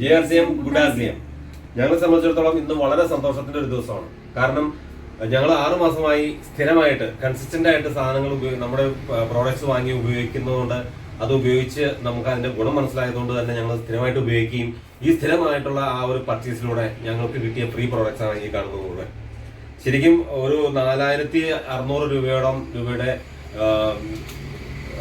J R ഞങ്ങളെ സംബന്ധിച്ചിടത്തോളം ഇന്ന് വളരെ സന്തോഷത്തിന്റെ ഒരു ദിവസമാണ്. കാരണം ഞങ്ങൾ ആറു മാസമായി സ്ഥിരമായിട്ട് കൺസിസ്റ്റന്റ് ആയിട്ട് സാധനങ്ങൾ ഉപയോഗി നമ്മുടെ പ്രോഡക്ട്സ് വാങ്ങി ഉപയോഗിക്കുന്നതുകൊണ്ട് അത് ഉപയോഗിച്ച് നമുക്ക് അതിന്റെ ഗുണം മനസ്സിലായതുകൊണ്ട് തന്നെ ഞങ്ങൾ സ്ഥിരമായിട്ട് ഉപയോഗിക്കുകയും ഈ സ്ഥിരമായിട്ടുള്ള ആ ഒരു പർച്ചേസിലൂടെ ഞങ്ങൾക്ക് കിട്ടിയ ഫ്രീ പ്രോഡക്റ്റ്സ് ആണ് ഈ കാണുന്നത് മുഴുവൻ ശരിക്കും ഒരു നാലായിരത്തി അറുന്നൂറ് രൂപയോളം രൂപയുടെ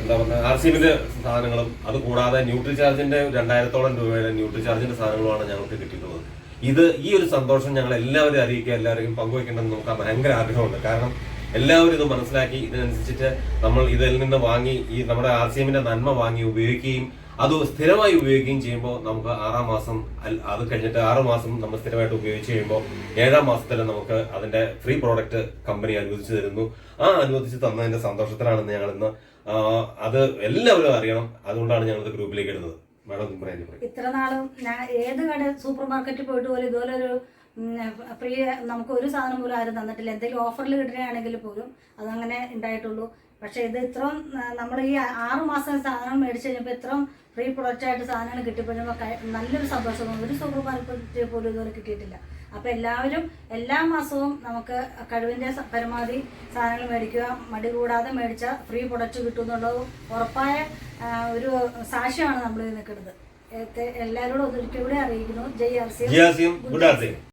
എന്താ പറയുക ആർ സി ബിന്റെ സാധനങ്ങളും അത് കൂടാതെ ന്യൂട്രി ചാർജിന്റെ രണ്ടായിരത്തോളം രൂപയുടെ ന്യൂട്രി ചാർജിന്റെ സാധനങ്ങളുമാണ് ഞങ്ങൾക്ക് കിട്ടിയിട്ടുള്ളത്. ഇത് ഈ ഒരു സന്തോഷം ഞങ്ങൾ എല്ലാവരും അറിയിക്കുക എല്ലാവരെയും പങ്കുവെക്കണമെന്ന് നമുക്ക് ഭയങ്കര ആഗ്രഹമുണ്ട്. കാരണം എല്ലാവരും ഇത് മനസ്സിലാക്കി ഇതിനനുസരിച്ചിട്ട് നമ്മൾ ഇതിൽ നിന്ന് വാങ്ങി ഈ നമ്മുടെ ആർ സി എമ്മിന്റെ നന്മ വാങ്ങി ഉപയോഗിക്കുകയും അത് സ്ഥിരമായി ഉപയോഗിക്കുകയും ചെയ്യുമ്പോൾ നമുക്ക് ആറാം മാസം അത് കഴിഞ്ഞിട്ട് ആറ് മാസം നമ്മൾ സ്ഥിരമായിട്ട് ഉപയോഗിച്ച് കഴിയുമ്പോൾ ഏഴാം മാസത്തിൽ നമുക്ക് അതിന്റെ ഫ്രീ പ്രോഡക്റ്റ് കമ്പനി അനുവദിച്ചു തരുന്നു. ആ അനുവദിച്ച് തന്നതിന്റെ സന്തോഷത്തിലാണ് ഞങ്ങൾ ഇന്ന് അത് എല്ലാവരും അറിയണം. അതുകൊണ്ടാണ് ഞങ്ങൾ ഗ്രൂപ്പിലേക്ക് ഇടുന്നത്. മാഡം ഇത്ര നാളും ഞാൻ ഏത് കട സൂപ്പർ മാർക്കറ്റിൽ പോയിട്ട് പോലും ഇതുപോലെ ഒരു ഫ്രീ നമുക്ക് ഒരു സാധനം പോലും ആരും തന്നിട്ടില്ല. എന്തെങ്കിലും ഓഫറിൽ കിട്ടുകയാണെങ്കിൽ പോലും അതങ്ങനെ ഉണ്ടായിട്ടുള്ളൂ. പക്ഷെ ഇത് ഇത്രയും നമ്മൾ ഈ ആറ് മാസം സാധനം മേടിച്ച് കഴിഞ്ഞപ്പോൾ ഇത്രയും ഫ്രീ പ്രൊഡക്റ്റ് ആയിട്ട് സാധനങ്ങൾ കിട്ടിപ്പോഴുമ്പോൾ നല്ലൊരു സന്തോഷം ഒരു സൂപ്പർ മാർക്കറ്റ് പോലും ഇതുവരെ കിട്ടിയിട്ടില്ല. അപ്പോൾ എല്ലാവരും എല്ലാ മാസവും നമുക്ക് കഴിവിന്റെ സ- പരമാവധി സാധനങ്ങൾ മേടിക്കുക. മടി കൂടാതെ മേടിച്ച ഫ്രീ പ്രൊഡക്റ്റ് കിട്ടും എന്നുള്ളത് ഉറപ്പായ ഒരു സാക്ഷ്യമാണ് നമ്മൾ നിൽക്കുന്നത്. എല്ലാവരോടും ഒരിക്കലൂടെ അറിയിക്കുന്നു. ജയ് ആർ സി